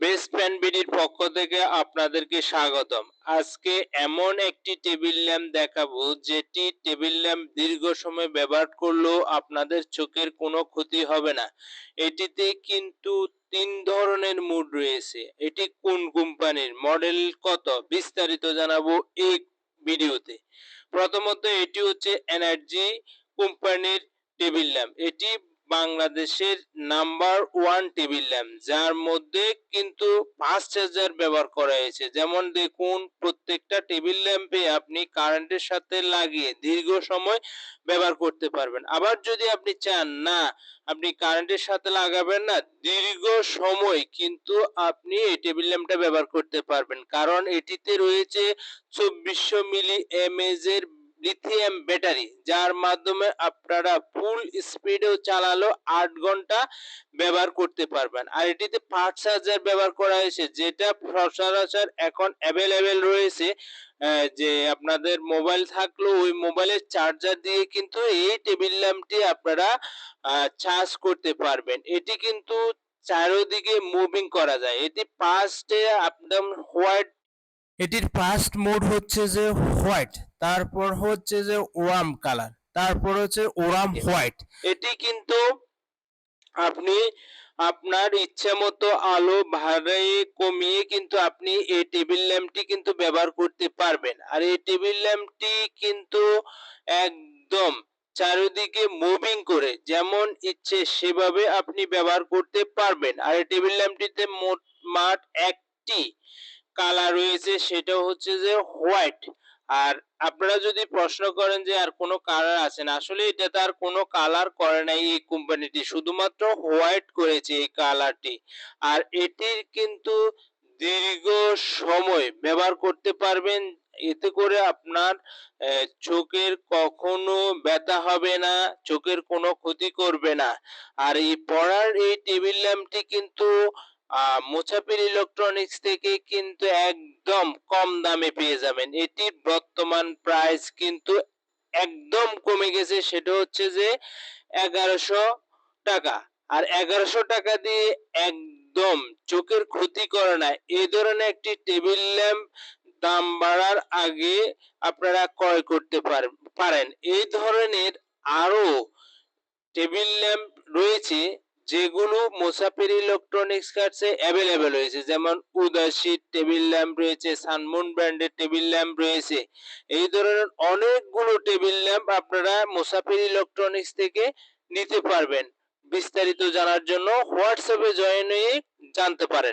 Best friend বিডির পক্ষ থেকে আপনাদেরকে স্বাগতম। আজকে এমন একটি টেবিল ল্যাম্প দেখাবো, যেটি টেবিল ল্যাম্প দীর্ঘ সময় ব্যবহার করলেও আপনাদের চোখের কোনো ক্ষতি হবে না। এটিতে কিন্তু তিন ধরনের মুড রয়েছে। এটি কোন কোম্পানির মডেল কত, বিস্তারিত জানাব এই ভিডিওতে। প্রথমত এটি হচ্ছে এনার্জি কোম্পানির টেবিল ল্যাম্প এটি বাংলাদেশের নাম্বার ওয়ান টেবিল ল্যাম্প, যার মধ্যে কিন্তু ফাস্ট চার্জার ব্যবহার করা হয়েছে। যেমন দেখুন, প্রত্যেকটা টেবিল ল্যাম্পে আপনি কারেন্টের সাথে লাগিয়ে দীর্ঘ সময় ব্যবহার করতে পারবেন। আবার যদি আপনি চান, না, আপনি কারেন্টের সাথে লাগাবেন না, দীর্ঘ সময় কিন্তু আপনি এই টেবিল ল্যাম্পটা ব্যবহার করতে পারবেন। কারণ এটিতে রয়েছে চব্বিশশো মিলি এমএজ এর লিথিয়াম ব্যাটারি যার মাধ্যমে আপনারা ফুল স্পিডেও চালালো আট ঘণ্টা ব্যবহার করতে পারবেন। আর এটিতে ফাস্ট চার্জার ব্যবহার করা হয়েছে, যেটা সচরাচর এখন অ্যাভেলেবেল রয়েছে। যে আপনাদের মোবাইল থাকলেও ওই মোবাইলের চার্জার দিয়ে কিন্তু এই টেবিল ল্যাম্পটি আপনারা চার্জ করতে পারবেন। এটি কিন্তু চারিদিকে মুভিং করা যায়। এটি ফার্স্টে একদম হোয়াইট এটির ফার্স্ট মোড হচ্ছে যে হোয়াইট তারপর হচ্ছে যে ওয়াম কালার তারপর হচ্ছে ওরাম হোয়াইট এটি কিন্তু আপনি আপনার ইচ্ছে মতো আলো বাড়িয়ে কমিয়ে কিন্তু আপনি এই টেবিল ল্যাম্পটি কিন্তু ব্যবহার করতে পারবেন। আর এই টেবিল ল্যাম্পটি কিন্তু একদম চারিদিকে মুভিং করে, যেমন ইচ্ছে সেভাবে আপনি ব্যবহার করতে পারবেন। আর এই টেবিল ল্যাম্পটিতে মোট মাঠ একটি। কালার রয়েছে সেটা হচ্ছে যে হোয়াইট আর আপনারা যদি প্রশ্ন করেন যে আর কোনো কালার আছে না, আসলে এটাতে আর কোনো কালার করে নাই এই কোম্পানিটি শুধুমাত্র হোয়াইট করেছে এই কালারটি আর এটির কিন্তু দীর্ঘ সময় ব্যবহার করতে পারবেন, এতে করে আপনার চোখের কখনো ব্যথা হবে না, চোখের কোনো ক্ষতি করবে না। আর এই পড়ার এই টেবিল ল্যাম্পটি কিন্তু আহ, ইলেকট্রনিক্স থেকে কিন্তু একদম কম দামে পেয়ে যাবেন। এটির বর্তমান প্রাইস কিন্তু একদম কমে গেছে সেটা হচ্ছে যে এগারোশো টাকা। আর এগারোশো টাকা দিয়ে একদম চোখের ক্ষতি করে না। এ ধরনের একটি টেবিল ল্যাম্প দাম বাড়ার আগে আপনারা ক্রয় করতে পার- পারেন। এই ধরনের আরও টেবিল ল্যাম্প রয়েছে যেগুলো মোসাফির ইলেকট্রনিক্স কার্ডসে অ্যাভেলেবেল রয়েছে, যেমন উদাসী টেবিল ল্যাম্প রয়েছে সানমুন ব্র্যান্ডের টেবিল ল্যাম্প রয়েছে। এই ধরনের অনেকগুলো টেবিল ল্যাম্প আপনারা মোসাফির ইলেকট্রনিক্স থেকে নিতে পারবেন। বিস্তারিত জানার জন্য হোয়াটসঅ্যাপে জয়েন হয়ে জানতে পারেন।